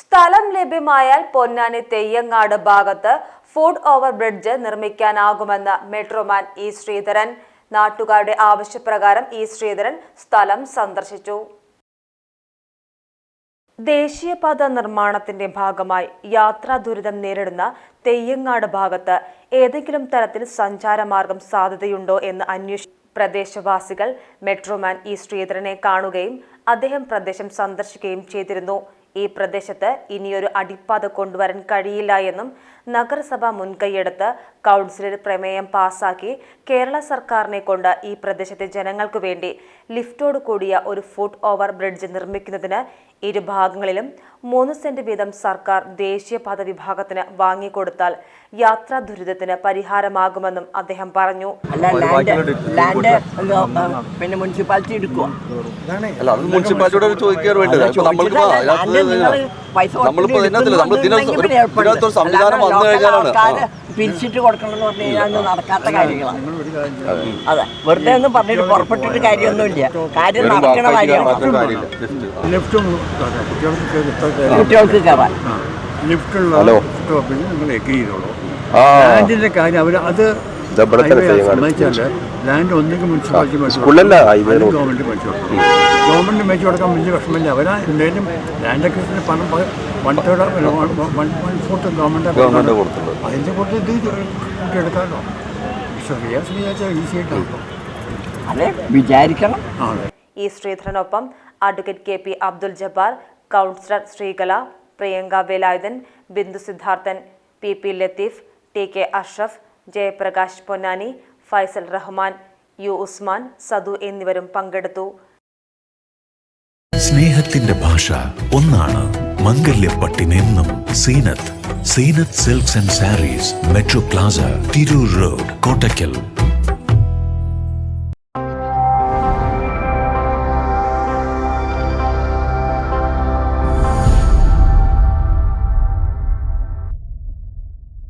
സ്ഥലം ലഭ്യമായാൽ പൊന്നാനി തെയ്യങ്ങാട് ഭാഗത്ത് foot over bridge നിർമ്മിക്കാനാകുമെന്ന് മെട്രോമാൻ ഇ ശ്രീധരൻ. നാട്ടുകാരുടെ ആവശ്യപ്രകാരം ഇ ശ്രീധരൻ സ്ഥലം സന്ദർശിച്ചു. ദേശീയപാത നിർമ്മാണത്തിന്റെ ഭാഗമായി യാത്രാ ദുരിതം നേരിടുന്ന തെയ്യങ്ങാട് ഭാഗത്ത് ഏതെങ്കിലും തരത്തിൽ സഞ്ചാരമാർഗം സാധ്യതയുണ്ടോ എന്ന് അന്വേഷി പ്രദേശവാസികൾ മെട്രോമാൻ ഇ ശ്രീധരനെ കാണുകയും അദ്ദേഹം പ്രദേശം സന്ദർശിക്കുകയും ചെയ്തിരുന്നു. ഈ പ്രദേശത്ത് ഇനിയൊരു അടിപ്പാത കൊണ്ടുവരാൻ കഴിയില്ല എന്നും നഗരസഭ മുൻകൈയെടുത്ത് കൗൺസിലർ പ്രമേയം പാസാക്കി കേരള സർക്കാരിനെ കൊണ്ട് ഈ പ്രദേശത്തെ ജനങ്ങൾക്കു വേണ്ടി ലിഫ്റ്റോട് കൂടിയ ഒരു ഫുട് ഓവർ ബ്രിഡ്ജ് നിർമ്മിക്കുന്നതിന് ഇരുഭാഗങ്ങളിലും മൂന്ന് സെന്റ് വീതം സർക്കാർ ദേശീയപാത വിഭാഗത്തിന് വാങ്ങിക്കൊടുത്താൽ യാത്രാ ദുരിതത്തിന് പരിഹാരമാകുമെന്നും അദ്ദേഹം പറഞ്ഞു. പിന്നെ മുനിസിപ്പാലിറ്റി എടുക്കുക അല്ല മുനിസിപ്പാലിറ്റിയോട് ചോദിക്കാൻ വേണ്ടത്. ഇപ്പൊ നമ്മളിപ്പോ ഇതിനകത്തില്ല നമ്മൾ ഇതിനകത്ത് ഒരു സംവിധാനം വന്നു കഴിഞ്ഞാലാണ്. പിരിച്ചിട്ട് കൊടുക്കണമെന്ന് പറഞ്ഞു കഴിഞ്ഞാൽ നടക്കാത്ത കാര്യങ്ങളാണ്. അതെ. വെറുതെ ഒന്നും പറഞ്ഞിട്ട് പുറപ്പെട്ടിട്ട് കാര്യമൊന്നുമില്ല. കാര്യം നടക്കണ കാര്യമാണ്. കാര്യമില്ല. ലിഫ്റ്റും കുട്ടികൾക്ക്. കയറാൻ ലിഫ്റ്റുള്ള ഹലോ. സ്റ്റോപ്പിൽ നിങ്ങൾ എഗ്രി ചെയ്തോളൂ. കാര്യം അവർ അത് ലാൻഡ് ഒന്നെങ്കിൽ മുനിസിപ്പാലിറ്റി ഗവൺമെന്റ് മേടിച്ചു കൊടുക്കും. ഗവൺമെന്റ് മേടിച്ചു കൊടുക്കാൻ വലിയ വിഷമമില്ല. അവരാ എന്തായാലും ലാൻഡൊക്കെ പണം one third one one fourth government അതിന്റെ പുറത്ത് ഇത് എടുക്കാമല്ലോ ചെറിയ വിചാരിച്ചാൽ ഈസി ആയിട്ട് നടക്കും. അതെ വിചാരിക്കണം. ആ ശ്രീധരനൊപ്പം advocate K P Abdul Jabbar councillor Sreekala Priyanka Velayudhan Bindu Siddharthan P P Latheef T K Ashraf Jayaprakash Ponnani Faisal Rahman U Usman Sadu എന്നിവരും പങ്കെടുത്തു. സ്നേഹത്തിന്റെ ഭാഷ ഒന്നാണ് മംഗല്യപ്പട്ടിനെന്നും Zeenath. Zeenath silks and sarees metro plaza Tirur road Kottakkal.